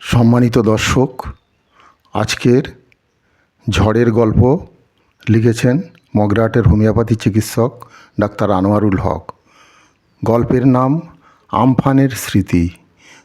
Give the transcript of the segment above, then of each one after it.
সম্মানিত দর্শক, আজকের ঝড়ের গল্প লিখেছেন মগরাটের হোমিওপ্যাথি চিকিৎসক ডাক্তার আনোয়ারুল হক। গল্পের নাম, আমফানের স্মৃতি।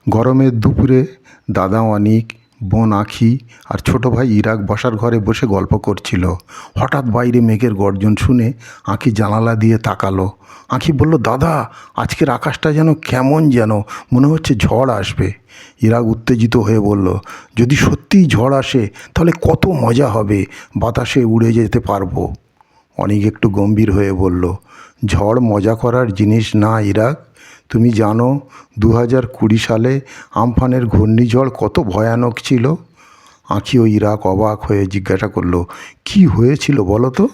গরমের দুপুরে দাদা অনিক বোন আখি আর ছোট ভাই ইরাক বসার ঘরে বসে গল্প করছিল। হঠাৎ বাইরে মেঘের গর্জন শুনে আঁখি জানালা দিয়ে তাকালো। আঁখি বলল, দাদা, আজকের আকাশটা যেন কেমন যেন, মনে হচ্ছে ঝড় আসবে। ইরাক উত্তেজিত হয়ে বলল, যদি সত্যিই ঝড় আসে, তাহলে কত মজা হবে, বাতাসে উড়ে যেতে পারব। অনেক একটু গম্ভীর হয়ে বলল, ঝড় মজা করার জিনিস না, ইরাক। তুমি জানো দু হাজার কুড়ি সালে আমফানের ঘূর্ণিঝড় কত ভয়ানক ছিল? আঁখি ও ইরাক অবাক হয়ে জিজ্ঞাসা করল, কি হয়েছিল বলো তো?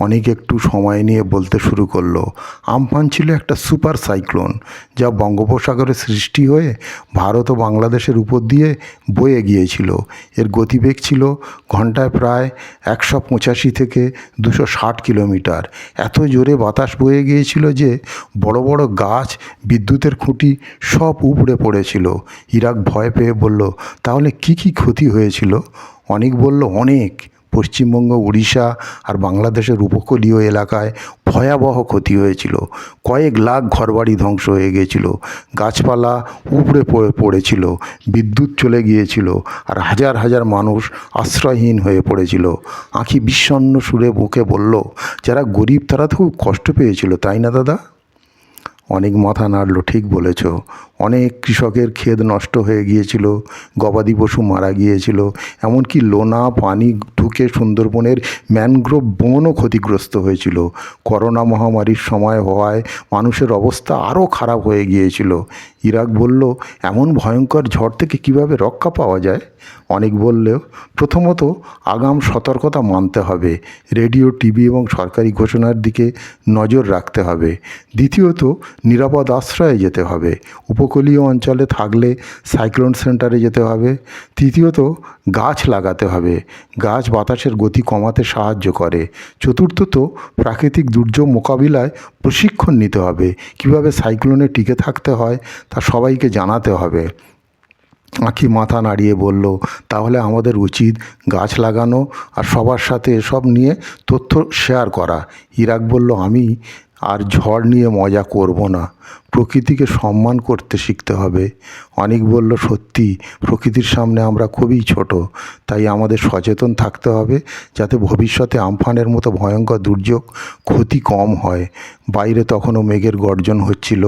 অনেক একটু সময় নিয়ে বলতে শুরু করল। আমফান ছিল একটা সুপার সাইক্লোন, যা বঙ্গোপসাগরে সৃষ্টি হয়ে ভারত ও বাংলাদেশের উপর দিয়ে বয়ে গিয়েছিল। এর গতিবেগ ছিল ঘন্টায় প্রায় একশো পঁচাশি থেকে দুশো ষাট কিলোমিটার। এত জোরে বাতাস বয়ে গিয়েছিল যে বড় বড় গাছ, বিদ্যুতের খুঁটি সব উপড়ে পড়েছিল। ইরাক ভয় পেয়ে বলল, তাহলে কি কি ক্ষতি হয়েছিল? অনেক বলল, অনেক। পশ্চিমবঙ্গ, উড়িষ্যা আর বাংলাদেশের উপকূলীয় এলাকায় ভয়াবহ ক্ষতি হয়েছিল। কয়েক লাখ ঘরবাড়ি ধ্বংস হয়ে গিয়েছিল। গাছপালা উপড়ে পড়ে পড়েছিল, বিদ্যুৎ চলে গিয়েছিল আর হাজার হাজার মানুষ আশ্রয়হীন হয়ে পড়েছিল। আঁখি বিষণ্ণ সুরে মুখে বলল, যারা গরিব তারা তো খুব কষ্ট পেয়েছিল, তাই না দাদা? অনেক মাথা নাড়লো, ঠিক বলেছ। অনেক কৃষকের ক্ষেত নষ্ট হয়ে গিয়েছিল, গবাদি পশু মারা গিয়েছিল, এমনকি লোনা, পানি ঢুকে সুন্দরবনের ম্যানগ্রোভ বনও ক্ষতিগ্রস্ত হয়েছিল। করোনা মহামারীর সময় হওয়ায় মানুষের অবস্থা আরও খারাপ হয়ে গিয়েছিল। ইরাক বলল, এমন ভয়ঙ্কর ঝড় থেকে কীভাবে রক্ষা পাওয়া যায়? অনেক বললেও প্রথমত আগাম সতর্কতা মানতে হবে। রেডিও, টিভি এবং সরকারি ঘোষণার দিকে নজর রাখতে হবে। দ্বিতীয়ত, নিরাপদ আশ্রয়ে যেতে হবে। উপকূলীয় অঞ্চলে থাকলে সাইক্লোন সেন্টারে যেতে হবে। তৃতীয়ত, গাছ লাগাতে হবে। গাছ বাতাসের গতি কমাতে সাহায্য করে। চতুর্থত, প্রাকৃতিক দুর্যোগ মোকাবিলায় প্রশিক্ষণ নিতে হবে। কীভাবে সাইক্লোনে টিকে থাকতে হয় তা সবাইকে জানাতে হবে। আঁখি মাথা নাড়িয়ে বলল, তাহলে আমাদের উচিত গাছ লাগানো আর সবার সাথে এসব নিয়ে তথ্য শেয়ার করা। ইরাক বলল, আমি আর ঝড় নিয়ে মজা করব না। প্রকৃতিকে সম্মান করতে শিখতে হবে। অনেক বলল, সত্যি, প্রকৃতির সামনে আমরা খুবই ছোট, তাই আমাদের সচেতন থাকতে হবে যাতে ভবিষ্যতে আমফানের মতো ভয়ঙ্কর দুর্যোগ ক্ষতি কম হয়। বাইরে তখনও মেঘের গর্জন হচ্ছিল,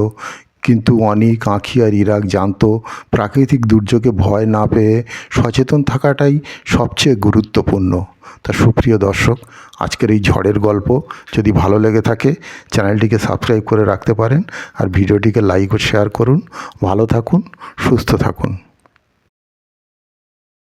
কিন্তু অনেক, আঁখি আর ইরাক জানতো, প্রাকৃতিক দুর্যোগে ভয় না পেয়ে সচেতন থাকাটাই সবচেয়ে গুরুত্বপূর্ণ। তা সুপ্রিয় দর্শক, আজকের এই ঝড়ের গল্প যদি ভালো লেগে থাকে, চ্যানেলটিকে সাবস্ক্রাইব করে রাখতে পারেন আর ভিডিওটিকে লাইক ও শেয়ার করুন। ভালো থাকুন, সুস্থ থাকুন।